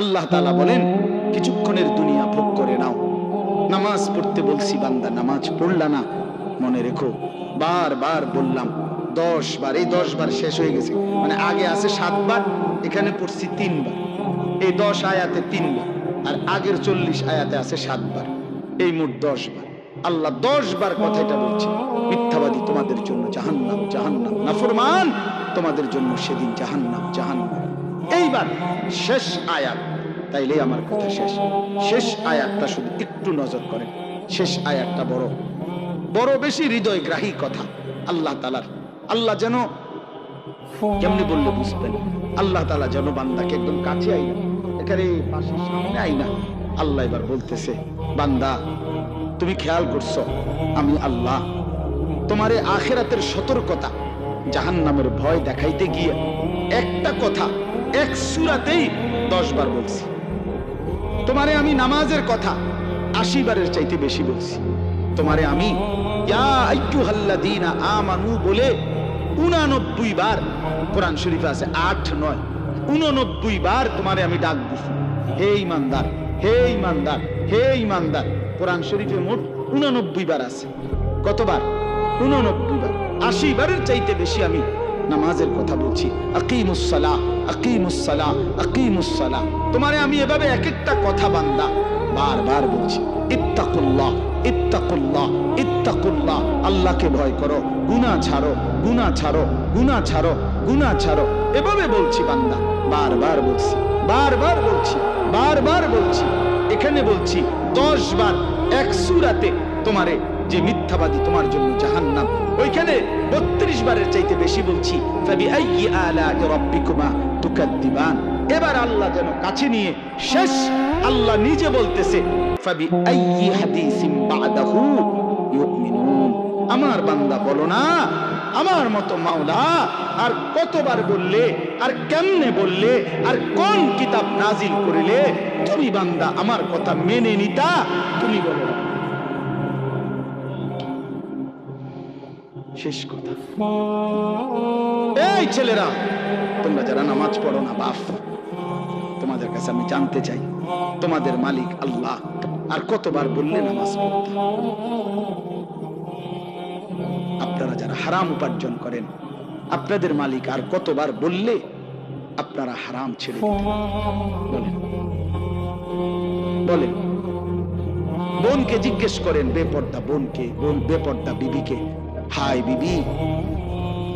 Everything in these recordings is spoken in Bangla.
আল্লাহ তালা বলেন, কিছুক্ষণের দুনিয়া ভোগ করে নাও। নামাজ পড়তে বলছি বান্দা, নামাজ পড়লা না, মনে রেখো। বার বার বললাম, দশ বার, এই দশ বার শেষ হয়ে গেছে। মানে আগে আছে সাতবার এখানে পড়ছি তিনবার এই দশ আয়াতে তিনবার আর আগের চল্লিশ আয়াতে আছে সাতবার এই মোট দশ বার। আল্লাহ দশ বার কথাটা বলছে, মিথ্যাবাদী তোমাদের জন্য জাহান্নাম জাহান্নাম। নাফরমান, তোমাদের জন্য সেদিন জাহান্নাম জাহান্নাম। এইবার শেষ আয়াত। তাইলে আমার কথা শেষ। শেষ আয়াতটা শুধু একটু নজর করেন। শেষ আয়াতটা বড়। বড় বেশি হৃদয় গ্রাহী কথা। আল্লাহ তালার আল্লাহ যেন কেমনি বললে বুঝবেন? আল্লাহ তালা যেন বান্দাকে একদম কাছে আই এখানে পাশের সামনে আই না আল্লাহ এবার বলতেছে, বান্দা, তুমি খেয়াল করছ, আমি আল্লাহ। তোমার আখেরাতের সতর্কতা, জাহান্নামের ভয় দেখাইতে গিয়ে একটা কথা এক সুরাতেই দশ বার বলছি। তোমারে আমি নামাজের কথা আশি বারের চাইতে বেশি বলছি। তোমারে আমি আমানু বলে উনানব্বই বার কোরআন আছে আট, নয়। উননব্বই বার তোমারে আমি ডাক দিছি। হে ইমানদার হে ইমানদার হে ইমানদার। কোরআন শরীফে মোট উননব্বই বার আছে। কতবার? উননব্বই বার। আশি বারের চাইতে বেশি আমি নামাজের কথা বলছি। আকিমুসসালাহ আকিমুসসালাহ আকিমুসসালাহ। তোমারে আমি এভাবে এক একটা কথা বান্দা বারবার বলছি। ইত্তাকুল্লাহ ইত্তাকুল্লাহ ইত্তাকুল্লাহ। আল্লাহকে ভয় করো, গুনাহ ছাড়ো গুনাহ ছাড়ো গুনাহ ছাড়ো গুনাহ ছাড়ো। এভাবে বলছি বান্দা, বারবার বলছি বারবার বলছি বারবার বলছি। এখানে বলছি, দশ বার এক সুরাতে তোমারে যে মিথ্যাবাদী তোমার জন্য জাহান্নাম ওইখানে বত্রিশ বারের চাইতে বেশি বলছি এবার আল্লাহ যেন কাছে নিয়ে শেষ আল্লাহ নিজে বলতেছে আমার বান্দা বলো না, আমার মতো মাওলা, আর কতবার বললে, আর কেমনে বললে, আর কোন কিতাব নাজিল করিলে, তুমি বান্দা আমার কথা মেনে নিতা, তুমি বলো শেষ কথা। এই ছেলেরা, তোমরা যারা নামাজ পড়ো না, বাপ, তোমাদের কাছে আমি জানতে চাই, তোমাদের মালিক আল্লাহ আর কতবার বললে নামাজ পড়তে আপনারা যারা হারাম উপার্জন করেন, আপনাদের মালিক আর কতবার বললে আপনারা হারাম ছেড়ে বলেন। বলেন। বোনকে জিজ্ঞেস করেন, বেপর্দা বোনকে, বোন বেপর্দা বিবিকে হাই বিবি,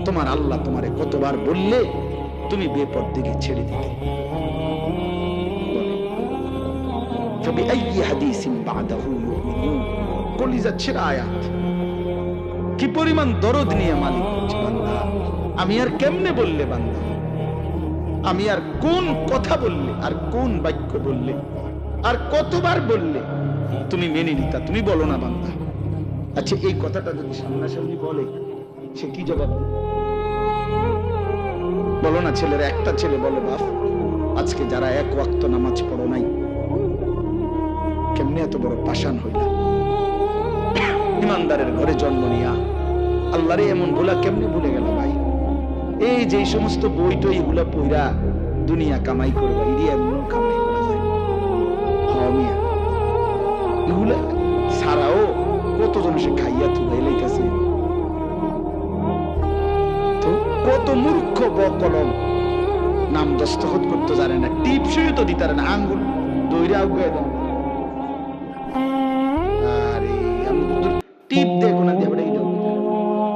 তোমার আল্লাহ তোমারে কতবার বললে তুমি বেপর দিকে ছেড়ে দিতে কি পরিমাণ দরদ নিয়ে মালিক বান্দা। আমি আর কেমনে বললে বান্দা? আমি আর কোন কথা বললে, আর কোন বাক্য বললে? আর কতবার বললে? তুমি মেনে নিতা, তুমি বলো না বান্দা। আচ্ছা এই কথাটা যদি সামনাসামনি বলে, সে কি জবাব? বলো না, ছেলের একটা ছেলে বলো বাপ, আজকে যারা এক ওয়াক্ত নামাজ পড়ো নাই, কেমনে এত বড় পাষাণ হইলা? ইমানদারের ঘরে জন্ম নিয়া, আল্লাহরে এমন ভুলা কেমনে ভুলে গেল ভাই? এই যে সমস্ত বই টই এগুলা পইরা দুনিয়া কামাই করবা ইদি এমন কামাই করা যায়। হমিয়া এগুলা ছাড়াও কতজন সে খাইয়া তুলাই লাইতেছে কত মূর্খ বকলম। নাম দস্তখত করতে জানে না, টিপ শুয়ে তো দিতে না, আঙ্গুল দাও আরে, আমি টিপ দেখো না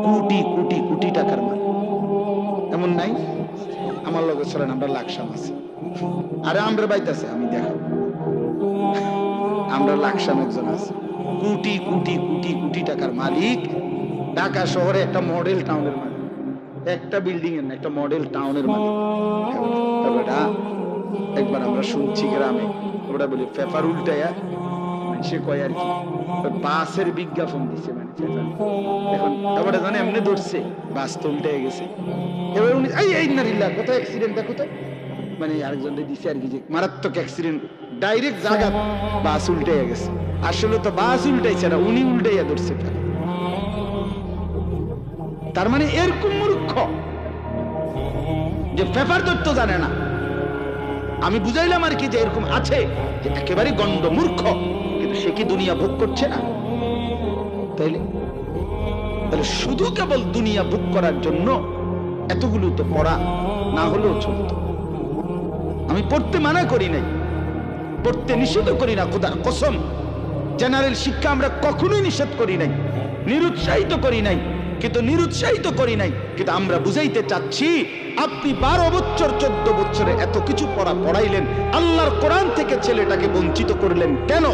কোটি কোটি কোটি টাকার মাল। এমন নাই? আমার লগে চলেন, আমরা লাকসাম আছে। আরে আমরা বাইতেছে আমি দেখাবো। আমরা লাকসাম একজন আছে। কোটি কোটি কোটি কোটি টাকার মালিক। ঢাকা শহরে একটা মডেল টাউনের মালিক। একটা বিল্ডিং এর না, একটা মডেল টাউনের মালিক। একবার আমরা শুনছি গ্রামে। ওটা বলি পেপার উল্টায়া। সে কয় আর কি বাসের বিজ্ঞাপন দিছে মানে এখন এবারে জানে এমনি ধরছে, বাস তো উল্টে গেছে। এবার উনি, এই এই নারিল্লা কোথায় অ্যাক্সিডেন্টটা কোথায়? মানে আরেকজন দিছে আর কি যে, মারাত্মক অ্যাক্সিডেন্ট ডাইরেক্ট জায়গা বাস উল্টে গেছে। আসলে তো বাস উল্টাইছে না, উনি উল্টাইয়া ধরছে তার মানে এরকম মূর্খ যে পেপার ধরতে জানে না। আমি বুঝাইলাম আর কি যে এরকম আছে একেবারে গণ্ড মূর্খ, কিন্তু সে কি দুনিয়া ভোগ করছে না? তাইলে তাহলে শুধু কেবল দুনিয়া ভোগ করার জন্য এতগুলো তো পড়া না হলেও চলত। আমি পড়তে মানা করি নাই। পড়তে নিষেধ করি না, খোদার কসম। জেনারেল শিক্ষা আমরা কখনোই নিষেধ করি নাই। নিরুৎসাহিত করি নাই, কিন্তু নিরুৎসাহিত করি নাই, কিন্তু আমরা বুঝাইতে চাচ্ছি, আপনি বারো বছর, চোদ্দ বছরে এত কিছু পড়া পড়াইলেন, আল্লাহর কোরআন থেকে ছেলেটাকে বঞ্চিত করলেন কেন?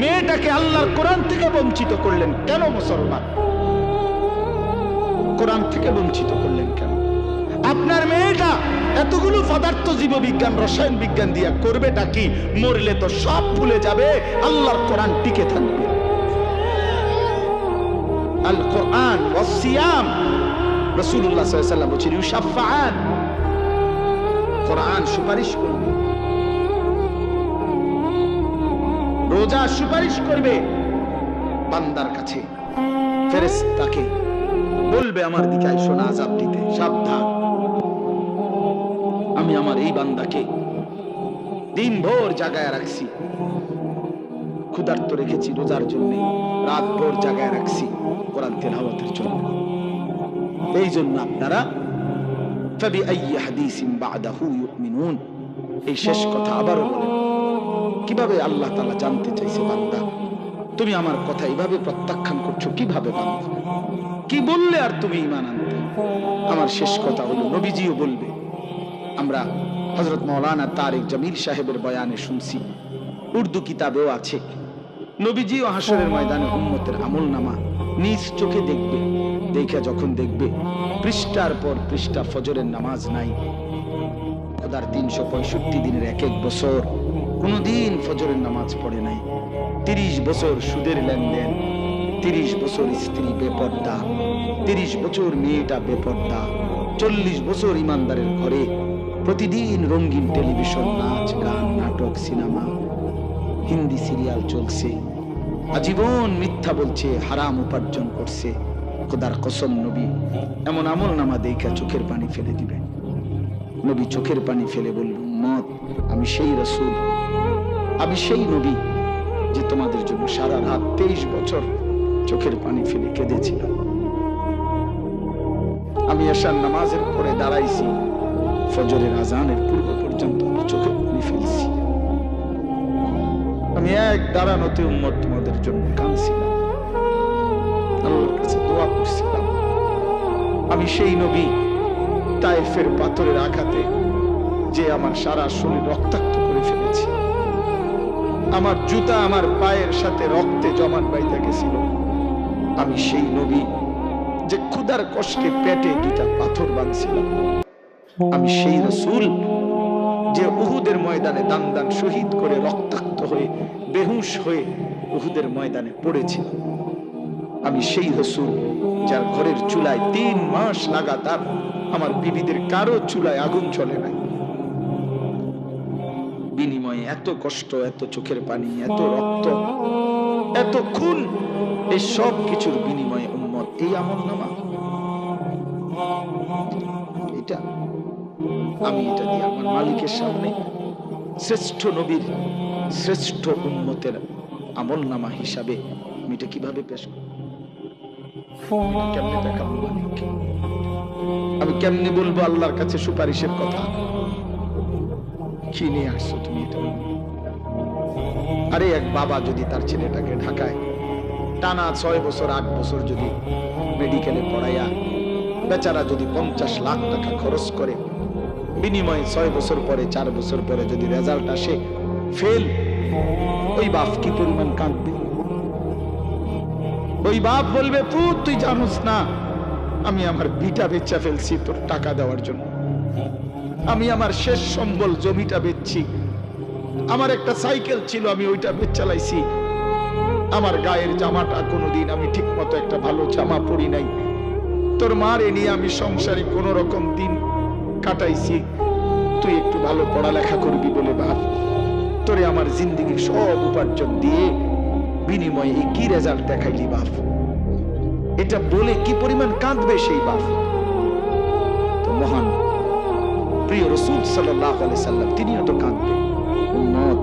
মেয়েটাকে আল্লাহর কোরআন থেকে বঞ্চিত করলেন কেন মুসলমান? কোরআন থেকে বঞ্চিত করলেন কেন? আপনার মেয়েটা এতগুলো পদার্থ জীববিজ্ঞান, রসায়ন বিজ্ঞান দিয়া করবেটা কি? মরলে তো সব ভুলে যাবে, আল্লাহর কোরআন টিকে থাকবে। আল কোরআন ওয়াসিয়াম রাসূলুল্লাহ সাল্লাল্লাহু আলাইহি ওয়াসাল্লাম বলেছেন কোরআন সুপারিশ করবে। রোজা সুপারিশ করবে বান্দার কাছে। ফেরেশতাকে বলবে, আমার দিকে আইসো না দিতে, সাবধান। আমি আমার এই বান্দাকে দিনভর জাগায় রাখছি। ক্ষুধার্ত রেখেছি রোজার জন্য রাত ভোর জাগায় রাখছি কোরআন তেলাওয়াতের জন্য। এই জন্য আপনারা ফাবি আইয়ি হাদিসিন বাদাহু ইউমিনুন। এই শেষ কথা আবারও বলেন, কীভাবে আল্লাহ তালা জানতে চাইছে বান্দা? তুমি আমার কথা এইভাবে প্রত্যাখ্যান করছ, কীভাবে বান্দা? কি বললে আর তুমি ইমান আনতে? আমার শেষ কথা হলো, নবীজিও বলবে আমরা হজরত মৌলানা তারেক জামিল সাহেবের বয়ানে শুনছি। উর্দু কিতাবেও আছে। নবীজিও হাসরের ময়দানে উম্মতের আমল নামা নিজ চোখে দেখবে, দেখে যখন দেখবে, পৃষ্ঠার পর পৃষ্ঠা ফজরের নামাজ নাই। খোদার তিনশো পঁয়ষট্টি দিনের এক এক বছর কোনোদিন ফজরের নামাজ পড়ে নাই। তিরিশ বছর সুদের লেনদেন, তিরিশ বছর স্ত্রী বেপর্দা, তিরিশ বছর মেয়েটা বেপর্দা, চল্লিশ বছর ইমানদারের ঘরে প্রতিদিন রঙিন টেলিভিশন, নাচ, গান, নাটক, সিনেমা, হিন্দি সিরিয়াল চলছে। আজীবন মিথ্যা বলছে, হারাম উপার্জন করছে। খোদার কসম নবী, এমন আমল নামা দেখা চোখের পানি ফেলে দিবে। নবী চোখের পানি ফেলে বলল মত আমি সেই রসুল। আমি সেই নবী যে তোমাদের জন্য সারা রাত তেইশ বছর চোখের পানি ফেলে কেঁদেছিলাম। আমি এশার নামাজের পরে দাঁড়াইছি ফজরের আজানের পূর্ব পর্যন্ত আমি চোখের পানি ফেলছি। আমি এক দাঁড়ানোতে উম্মত তোমাদের জন্য কাঁদছিলাম। আল্লাহর কাছে দোয়া করছিলাম। আমি সেই নবী তাইফের পাথরের আঘাতে যে আমার সারা শরীর রক্তাক্ত করে ফেলেছে। আমার জুতা আমার পায়ের সাথে রক্তে জমান বাইতে গেছিল। আমি সেই নবী যে ক্ষুদার কষ্টে পেটে দুটা পাথর বাঁধছিলাম। আমি সেই রসুল যে উহুদের ময়দানে দান দান শহীদ করে রক্তাক্ত হয়ে, বেহুশ হয়ে উহুদের ময়দানে পড়েছিল। আমি সেই রসুল যার ঘরের চুলায় তিন মাস লাগাতার আমার বিবিদের কারও চুলায় আগুন চলে নাই। বিনিময়ে এত কষ্ট, এত চোখের পানি, এত রক্ত, এত খুন, এই সব কিছুর বিনিময়ে উম্মত এই আমল নামা আমি এটা দিয়ে আমার মালিকের সামনে শ্রেষ্ঠ নবীর, শ্রেষ্ঠ উন্মতের আমল নামা হিসাবে আমি এটা কীভাবে পেশ কেমনে দেখাবো মালিককে? আমি কেমনে বলব আল্লাহর কাছে সুপারিশের কথা? কি নিয়ে আসছো তুমি এটা? আরে এক বাবা যদি তার ছেলেটাকে ঢাকায়, টানা ছয় বছর, আট বছর যদি মেডিকেলে পড়াইয়া, বেচারা যদি পঞ্চাশ লাখ টাকা খরচ করে বিনিময়ে ছয় বছর পরে, চার বছর পরে যদি রেজাল্ট আসে ফেল ওই বাপ কি পরিমাণ কাঁদবে? ওই বাপ বলবে, পুত, তুই জানোস না, আমি আমার বিটা বেচা ফেলছি তোর টাকা দেওয়ার জন্য। আমি আমার শেষ সম্বল জমিটা বেচছি। আমার একটা সাইকেল ছিল, আমি ওইটা বেচ চালাইছি আমার গায়ের জামাটা কোনোদিন আমি ঠিক মতো একটা ভালো জামা পরি নাই। তোর মার নিয়ে আমি সংসারে কোন রকম দিন কাটাইছি। তুই একটু ভালো পড়ালেখা করবি বলে বাপ তোরে আমার জিন্দিগির সব উপার্জন দিয়ে বিনিময়ে কি রেজাল্ট দেখাইলি বাপ। এটা বলে কি পরিমাণ কাঁদবে সেই বাপ। তো মহান প্রিয় রসুল সাল্লাহ সাল্লাম তিনিও তো উম্মত,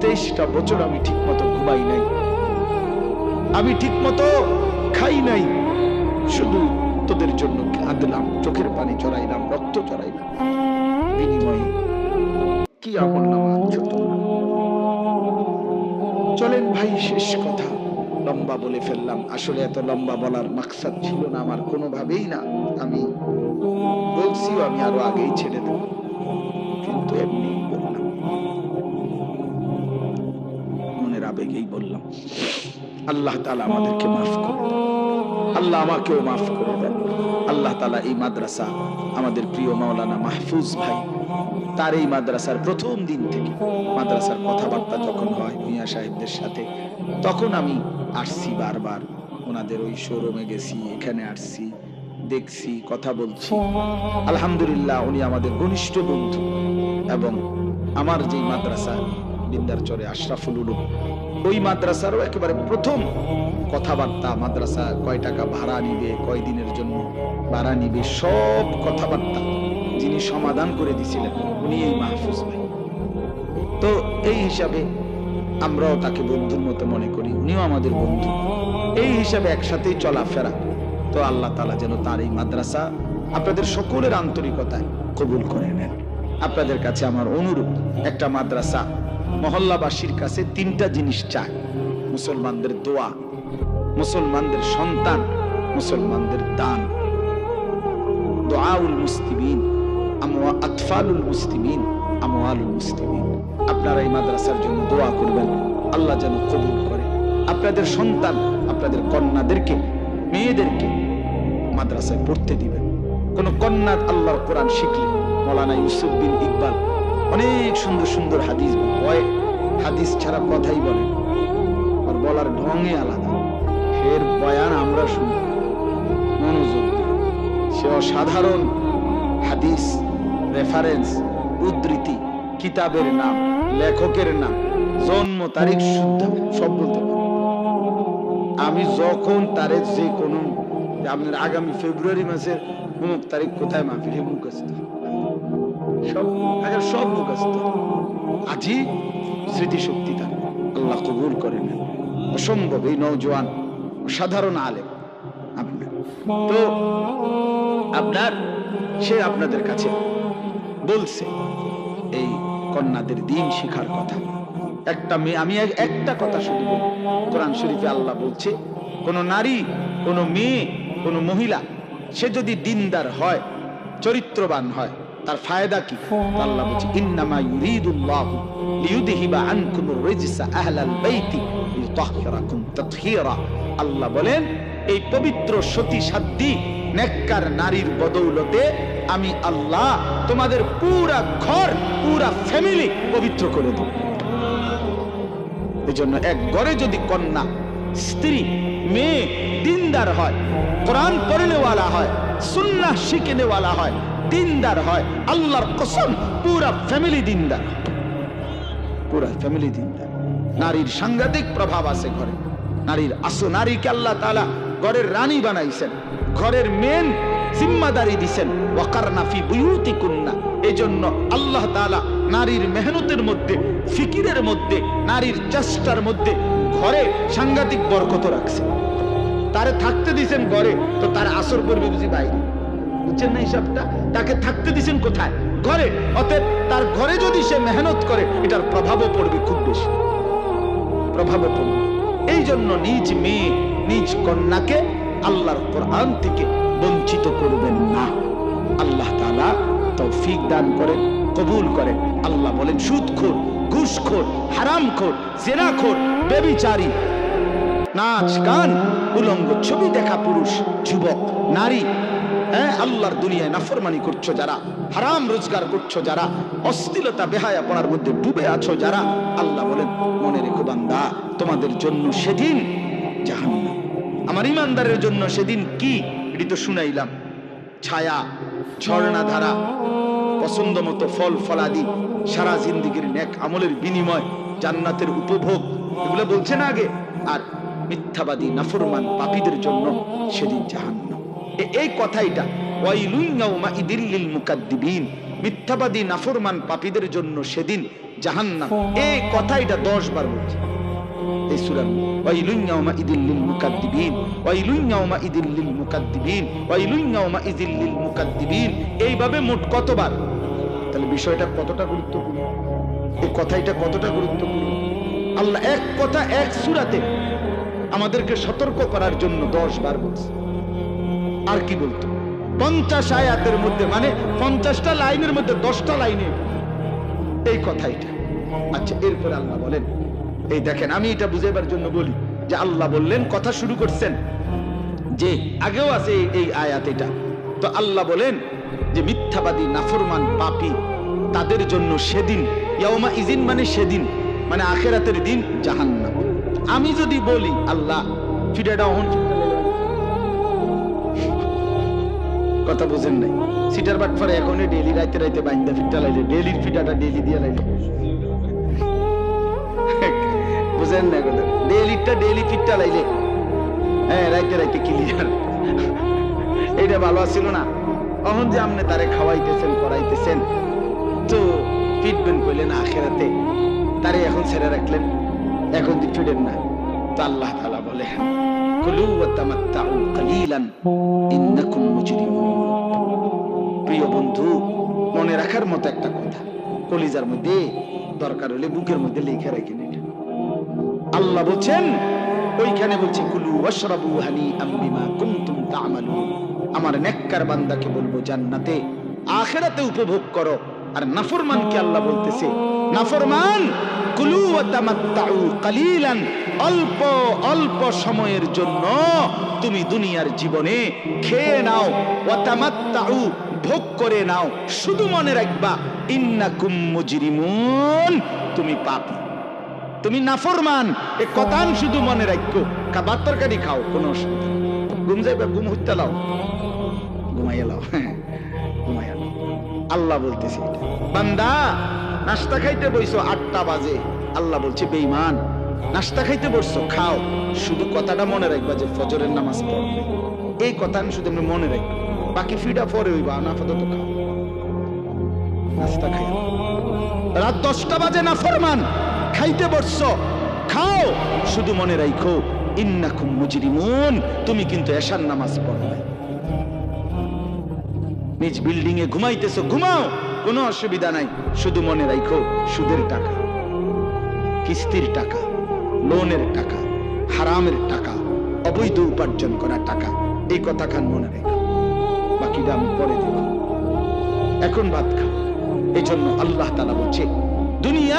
তেইশটা বছর আমি ঠিক মতো ঘুমাই নাই। আমি ঠিক মতো খাই নাই। শুধু তোদের জন্য কাঁদলাম চোখের পানি চড়াইলাম রক্ত চড়াইলাম বিনিময়ে কি আমল নামা চলেন ভাই, শেষ কথা। লম্বা বলে ফেললাম। আসলে এত লম্বা বলার মাকসাদ ছিল না, আমার কোনোভাবেই না। আমি বলছিও আমি আরও আগেই ছেড়ে দেব। কিন্তু এমনি বললাম। মনের আবেগেই বললাম, আল্লাহ তালা আমাদেরকে মাফ করে আল্লাহ আমাকেও মাফ করে দেন। আল্লাহ তালা এই মাদ্রাসা আমাদের প্রিয় মাওলানা মাহফুজ ভাই, তার এই মাদ্রাসার প্রথম দিন থেকে মাদ্রাসার কথাবার্তা যখন হয় মিয়া সাহেবদের সাথে, তখন আমি আসছি বারবার। ওনাদের ওই শোরুমে গেছি, এখানে আসছি, দেখছি, কথা বলছি। আলহামদুলিল্লাহ উনি আমাদের ঘনিষ্ঠ বন্ধু এবং আমার যে মাদ্রাসা, বিন্দারচরে আশরাফুল উলুম ওই মাদ্রাসারও একেবারে প্রথম কথাবার্তা। মাদ্রাসা কয় টাকা ভাড়া নিবে, কয় দিনের জন্য ভাড়া নিবে, সব কথাবার্তা যিনি সমাধান করে দিছিলেন, উনি এই মাহফুজ ভাই। তো এই হিসাবে আমরাও তাকে বন্ধুর মতো মনে করি, উনিও আমাদের বন্ধু। এই হিসাবে একসাথেই চলাফেরা। তো আল্লাহ তালা যেন তার এই মাদ্রাসা আপনাদের সকলের আন্তরিকতায় কবুল করে নেন। আপনাদের কাছে আমার অনুরোধ, একটা মাদ্রাসা মহল্লাবাসীর কাছে তিনটা জিনিস চায় মুসলমানদের দোয়া, মুসলমানদের সন্তান, মুসলমানদের দান। দোয়াউল মুসলিমিন, আমওয়া, আতফালুল মুসলিমিন, আমওয়ালুল মুসলিমিন। আপনারা এই মাদ্রাসার জন্য দোয়া করবেন, আল্লাহ যেন কবুল করে। আপনাদের সন্তান, আপনাদের কন্যাদেরকে, মেয়েদেরকে মাদ্রাসায় পড়তে দিবেন। কোন কন্যা আল্লাহর কোরআন শিখলে, মৌলানা ইউসুফ বিন ইকবাল অনেক সুন্দর সুন্দর হাদিস বয় হাদিস ছাড়া কথাই বলে আর বলার ঢঙে আলাদা। ফের বয়ান আমরা শুনি। মনোযোগ। সে অসাধারণ হাদিস রেফারেন্স উদ্ধৃতি, কিতাবের নাম, লেখকের নাম, জন্ম, তারিখ, শুদ্ধ, সব বলতে আমি যখন তারে যে কোনো আপনার আগামী ফেব্রুয়ারি মাসের অমুক তারিখ কোথায় মাহফিল মুখস্থ? সব মুখস্থ আজই স্মৃতিশক্তি তার। আল্লাহ কবুল করে নেন। অসম্ভব এই নৌজওয়ান সাধারণ আলেম আপনার তো আপনার, সে আপনাদের কাছে বলছে, এই কন্যাদের দিন শিখার কথা। একটা মেয়ে, আমি এক- একটা কথা শুধু বলি কোরআন শরীফে আল্লাহ বলছে, কোন নারী, কোন মেয়ে, কোন মহিলা, সে যদি দিনদার হয়, চরিত্রবান হয় তার ফায়দা কি? আল্লাহ বলছে ইন্নামা ইউরিদুল্লাহু লিইউযহিবা আনকুম রিজসা আহলাল বাইতি লিতাহহিরাকুম তাতহীরা। আল্লাহ বলেন, এই পবিত্র সতী সাধ্যী নেককার নারীর বদৌলতে আমি আল্লাহ তোমাদের পুরা ঘর, পুরা ফ্যামিলি পবিত্র করে দেব। এই জন্য এক ঘরে যদি কন্যা, স্ত্রী, মেয়ে, দিনদার হয়, কোরআন পড়ে নেওয়ালা হয়, সুন্নাহ শিখে নেওয়ালা হয় দিনদার হয়। আল্লাহর কসম, পুরা ফ্যামিলি দিনদার। পুরা ফ্যামিলি দিনদার। নারীর সাংঘাতিক প্রভাব আছে ঘরে। নারীর আসো নারীকে আল্লাহ তাআলা ঘরের রানী বানাইছেন। ঘরের মেন জিম্মাদারি দিছেন। ওয়াকার নাফি বুয়ুতি কুন্না এই জন্য আল্লাহ তাআলা নারীর মেহনতের মধ্যে, ফিকিরের মধ্যে, নারীর চেষ্টার মধ্যে ঘরে সাংঘাতিক বরকত রাখছে তারে থাকতে দিছেন ঘরে, তো তার আসর করবে বুঝি বাইরে। বুঝছেন না হিসাবটা তাকে থাকতে দিছেন কোথায়? ঘরে। অতএব তার ঘরে যদি সে মেহনত করে, এটার প্রভাবও পড়বে খুব বেশি। প্রভাবও পড়বে। এই জন্য নিজ মেয়ে, নিজ কন্যাকে আল্লাহর কোরআন থেকে বঞ্চিত করবেন না। আল্লাহ তাআলা তৌফিক দান করেন, কবুল করেন। আল্লাহ বলেন, সুদখোর, ঘুষখোর, হারামখোর, জেনাখোর, বেবিচারী নাচ গান উলঙ্গ ছবি দেখা পুরুষ, যুবক, নারী হ্যাঁ আল্লাহর দুনিয়ায় নাফরমানি করছ যারা, হারাম রোজগার করছ যারা অশ্লীলতা বেহায়া পড়ার মধ্যে ডুবে আছো যারা, আল্লাহ বলেন, মনে রেখো বান্দা, তোমাদের জন্য সেদিন জাহান্নাম। আমার ইমানদারের জন্য সেদিন কি? এটি তো শুনাইলাম। ছায়া ঝর্ণা ধারা পছন্দ মতো ফল ফলাদি, সারা জিন্দিগির নেক আমলের বিনিময়, জান্নাতের উপভোগ, এগুলো বলছে না আগে? আর মিথ্যাবাদী, নাফরমান পাপীদের জন্য সেদিন জাহান্নাম। এ- এই কথাইটা মিথ্যাবাদী নাফরমান পাপীদের জন্য সেদিন জাহান্নাম। এই কথা এটা দশ বার বলছে। এই সূরার ওয়াইলুন ইয়াউমাইযিল লিল মুকাদ্দিবিন। ওয়াইলুন ইয়াউমাইযিল লিল মুকাদ্দিবিন। ওয়াইলুন ইয়াউমাইযিল লিল মুকাদ্দিবিন। এইভাবে মোট কতবার? তাহলে বিষয়টা কতটা গুরুত্বপূর্ণ? এই কথাটা কতটা গুরুত্বপূর্ণ? আল্লাহ এক কথা এক সুরাতে আমাদেরকে সতর্ক করার জন্য দশ বার বলছে। আর কি বলতো? পঞ্চাশ আয়াতের মধ্যে মানে পঞ্চাশটা লাইনের মধ্যে দশটা লাইনে। এই কথাইটা আচ্ছা এরপরে আল্লাহ বলেন, এই দেখেন, আমি এটা বুঝাইবার জন্য বলি যে আল্লাহ বললেন, কথা শুরু করছেন। যে আগেও আছে এই- আয়াত এটা। তো আল্লাহ বলেন যে মিথ্যাবাদী, নাফরমান, পাপী, তাদের জন্য সেদিন, ইয়াউমা ইজিন মানে সেদিন মানে আখেরাতের দিন জাহান্নাম। আমি যদি বলি, আল্লাহ ফিডাটা অহন কথা বুঝেন নাই। সিটার বাট পরে এখনই ডেলি রাইতে রাইতে বাইন্দা ফিটটা লাইলে ডেলির ফিটাটা ডেলি দিয়ে লাইলে। বুঝেন না কথা? ডেলিটা ডেলি ফিটটা লাইলে। হ্যাঁ রাইতে রাইতে ক্লিয়ার এটা ভালো ছিল না। অহন যে আপনি তারে খাওয়াইতেছেন, করাইতেছেন, তো ফিটবেন কইলেন আখেরাতে। তারে এখন ছেড়ে রাখলেন। এখন দি ফিরেন না। তো আল্লাহ তাআলা বলে কুলু ওয়া তামাত্তাউ কালিলান, ইন্নাকুম মুজরিমুন প্রিয় বন্ধু, মনে রাখার মতো একটা কথা, কলিজার মধ্যে দরকার হলে বুকের মধ্যে লিখে রাখেন আল্লাহ বলছেন, ওইখানে বলছে, কুলু ওয়াশরাবু হানি আম্বিমা কুনতুম তা'মালুন। আমার নেককার বান্দাকে বলব, জান্নাতে, আখেরাতে উপভোগ করো। আর নাফরমানকে আল্লাহ বলতেছে, নাফরমান, কুলু ওয়া তামাত্তাউ কালিলান। অল্প অল্প সময়ের জন্য তুমি দুনিয়ার জীবনে খেয়ে নাও ওয়া তামাত্তাউ ভোগ করে নাও। শুধু মনে রাখবা, ইন্নাকুম মুজরিমুন, তুমি পাপী। তুমি নাফরমান। এ কথান শুধু মনে রাখো, খাবার তরকারি খাও, কোনো অসুবিধা। ঘুম যাইবে, ঘুম হইতে লাও। ঘুমাইয়া লাও হ্যাঁ ঘুমাইয়া লাও। আল্লাহ বলতেছে বান্দা নাস্তা খাইতে বইছো, আটটা বাজে। আল্লাহ বলছে, বেঈমান নাস্তা খাইতে বসছো, খাও। শুধু কথাটা মনে রাখবা যে ফজরের নামাজ পড়বে এই কথা আমি শুধু এমনি মনে রাখব বাকি ফিডা পরে হইবা আনাফাদত খাও। নাস্তা খাইয়া রাত দশটা বাজে না ফরমান? খাইতে বসছো, খাও। শুধু মনে রাখো ইন্নাকুম মুজরিমুন, তুমি কিন্তু এশার নামাজ পড়ো নাই। নিজ বিল্ডিং এ ঘুমাইতেছো, ঘুমাও। কোনো অসুবিধা নাই। শুধু মনে রাখো সুদের টাকা। কিস্তির টাকা। লোনের টাকা, হারামের টাকা, অবৈধ উপার্জন করা টাকা, এই কথা খান মনে রেখো। বাকিটা আমি পরে দেব। এখন ভাত খাও। এই জন্য আল্লাহ তালা বলছে, দুনিয়া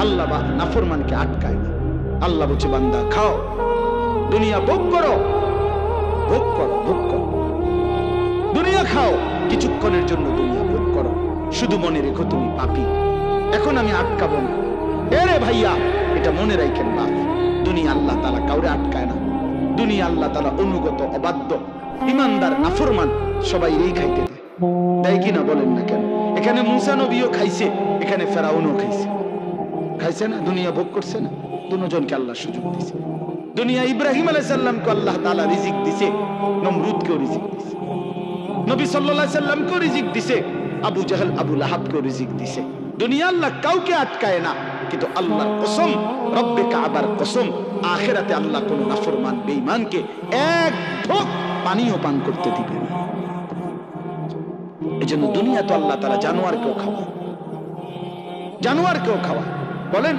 আল্লাহ বা নাফরমানকে আটকায় না। আল্লাহ বলছে, বান্দা, খাও। দুনিয়া ভোগ করো। ভোগ করো ভোগ করো। দুনিয়া খাও। কিছুক্ষণের জন্য দুনিয়া ভোগ করো। শুধু মনে রেখো তুমি পাপি। এখন আমি আটকাবো না। এরে ভাইয়া, এটা মনে রাখেন বাপ দুনিয়া আল্লাহ তালা কাউরে আটকায় না। দুনিয়া আল্লাহ তালা অনুগত, অবাধ্য, ইমানদার, নাফরমান, সবাই এই খাইতে দেয়। দেয় কিনা বলেন না কেন? এখানে মুসা নবীও খাইছে, এখানে ফেরাউনও খাইছে। খাইছে না? দুনিয়া ভোগ করছে না? দুজনকে আল্লাহ সুযোগ দিছে। দুনিয়া ইব্রাহিম আলাইসাল্লামকে আল্লাহ তাআলা রিজিক দিছে, নমরুদকেও রিজিক দিছে। নবী আলাইহি সাল্লামকেও রিজিক দিছে, আবু জাহেল, আবু লাহাবকেও রিজিক দিছে। দুনিয়া আল্লাহ কাউকে আটকায় না। কিন্তু আল্লাহর কসম রব্বে কাবার কসম, আখেরাতে আল্লাহ কোন নাফরমান বেঈমানকে এক ঢোক পানিও পান করতে দিবে না। এই জন্য দুনিয়া তো আল্লাহ তারা জানোয়ারকেও খাওয়া জানোয়ারকেও খাওয়া বলেন,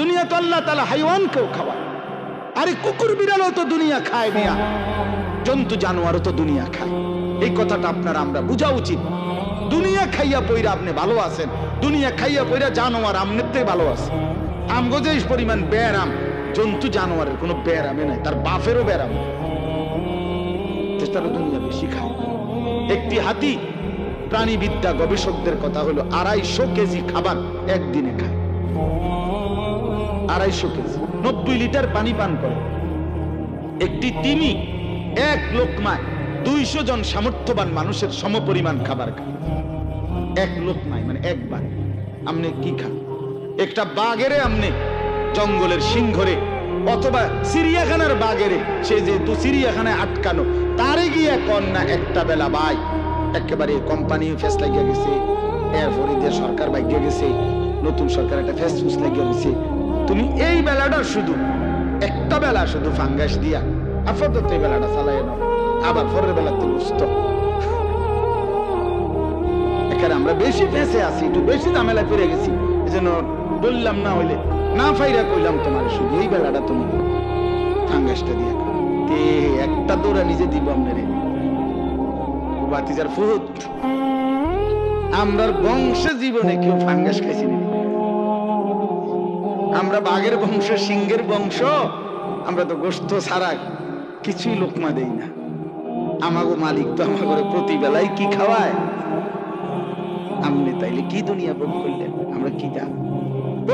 দুনিয়া তো আল্লাহ তালা হাইওয়ানকেও খাওয়া আরে কুকুর বিড়ালও তো দুনিয়া খায় মিয়া। জন্তু জানোয়ারও তো দুনিয়া খায়। এই কথাটা আপনার আমরা বোঝা উচিত। দুনিয়া খাইয়া পইরা আপনি ভালো আছেন, দুনিয়া খাইয়া পইরা জানোয়ার আমনেতে ভালো আছে। আমগো যে পরিমাণ ব্যারাম, জন্তু জানোয়ারের কোনো ব্যারামে নাই, তার বাফেরও ব্যারাম। তারা দুনিয়া বেশি খায়। একটি হাতি প্রাণীবিদ্যা গবেষকদের কথা হলো, আড়াইশো কেজি খাবার একদিনে খায়। আড়াইশো কেজি, নব্বই লিটার পানি পান করে। একটি তিমি, এক লোকমায় দুইশো জন সামর্থ্যবান মানুষের সম সমপরিমাণ খাবার খায়। এক লোকমায় মানে একবার আমনে কি খান একটা বাঘেরে আমনে জঙ্গলের সিংহরে, অথবা সিরিয়াখানার বাঘেরে। সে যেহেতু সিরিয়াখানায় আটকানো, তারে গিয়ে কন্যা একটা বেলা ভাই। একেবারে কোম্পানি ফেস লাগিয়ে গেছে এরপরে দিয়ে সরকার বাইকে গেছে, নতুন সরকার একটা ফেস ফুস লাগিয়ে গেছে। তুমি এই বেলাটা শুধু, একটা বেলা শুধু ফাঙ্গাস দিয়া, আপাতত এই বেলাটা চালাই নাও। আবার পরের বেলা তো বুঝত এখানে আমরা বেশি ফেসে আছি, একটু বেশি ঝামেলা ফিরে গেছি। এজন্য বললাম না হইলে, না ফাইরা কইলাম তোমার শুধু, এই বেলাটা তুমি ফাঙ্গাসটা দিয়ে একটা দৌড়া নিজে দিব বাতিজার আমরার বংশ জীবনে কেউ ফাঙ্গাস খাইছি। আমরা বাঘের বংশ, সিংহের বংশ, আমরা তো গোস্ত ছাড়া কিছুই লোকমা দেই না। আমাগো মালিক তো আমার ঘরে প্রতি বেলায় কি খাওয়ায়? আপনি তাইলে কি দুনিয়া ভোগ করলেন? আমরা কি জান?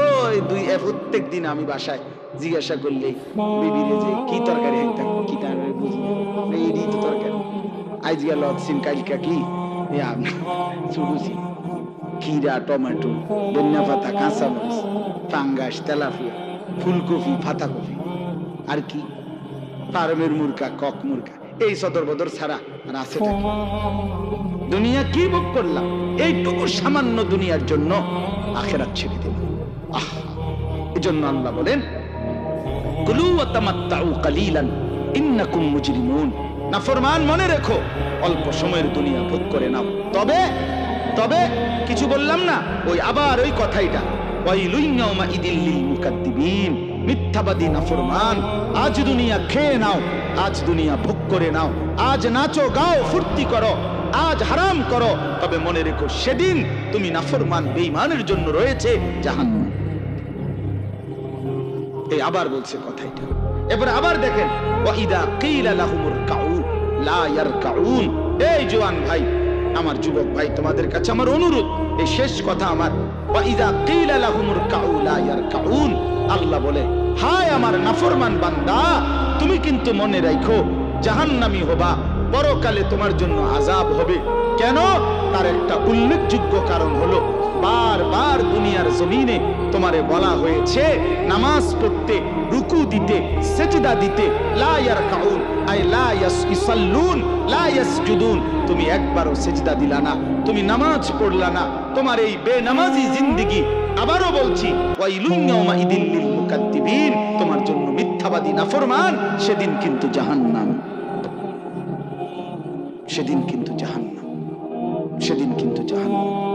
ওই দুই প্রত্যেক দিন আমি বাসায় জিজ্ঞাসা করলে বিবিরে যে কি তরকারি একটা কি তরকারি বুঝি। এই তো তরকারি। আজ গেল সিন কালকা কি? চুড়ুছি খিরা টমেটো ধনিয়া পাতা, কাঁচা মরিচ, পাঙ্গাস, তেলাপিয়া, ফুলকপি, পাতাকপি। আর কি? ফার্মের মুরগা, কক মুরগা। এই সদর বদর ছাড়া আর আছে দুনিয়া কি ভোগ করলাম? এইটুকু সামান্য দুনিয়ার জন্য আখেরাত ছেড়ে দিল আহ। এজন্য আল্লাহ বলেন কুলু ওয়া তামাত্তাউ কালিলান ইন্নাকুম মুজরিমুন। নাফরমান মনে রেখো অল্প সময়ের দুনিয়া ভোগ করে নাও। তবে তবে কিছু বললাম না ওই আবার ওই কথাইটা। ওয়াইলুন ইয়াউমা ইদিল লিল মুকাদ্দিবিন। মিথ্যাবাদী নাফরমান আজ দুনিয়া খেয়ে নাও, আজ দুনিয়া ভোগ করে নাও। আজ নাচো, গাও, ফুর্তি করো, আজ হারাম করো। তবে মনে রেখো, সেদিন তুমি নাফরমান, বেঈমানের জন্য রয়েছে জাহান্নাম। এই আবার বলছে কথাইটা এবার আবার দেখেন ওয়াইদা কিলা লাহুমুর কাউ লা ইয়ারকাউন। এই জওয়ান ভাই, আমার যুবক ভাই, তোমাদের কাছে আমার অনুরোধ, এই শেষ কথা আমার। ওয়াইদা কিলা লাহুমুর কাউ লা ইয়ারকাউন। আল্লাহ বলে, হায় আমার নাফরমান বান্দা, তুমি কিন্তু মনে রাখো জাহান্নামী হবা, পরকালে তোমার জন্য আজাব হবে। কেন? তার একটা উল্লেখযোগ্য কারণ হলো বারবার দুনিয়ার জমিনে তোমারে বলা হয়েছে, নামাজ পড়তে, রুকু দিতে, সেজদা দিতে, লা ইয়ারকাউন, আই লা ইয়াসল্লুন লা ইয়াসজুদুন। তুমি একবারও সেজদা দিলা না, তুমি নামাজ পড়লা না, তোমার এই বেনামাজি জিন্দেগি আবারও বলছি তোমার জন্য মিথ্যাবাদী, নাফরমান, সেদিন কিন্তু জাহান্নাম। সেদিন কিন্তু জাহান্নাম। সেদিন কিন্তু জাহান্নাম।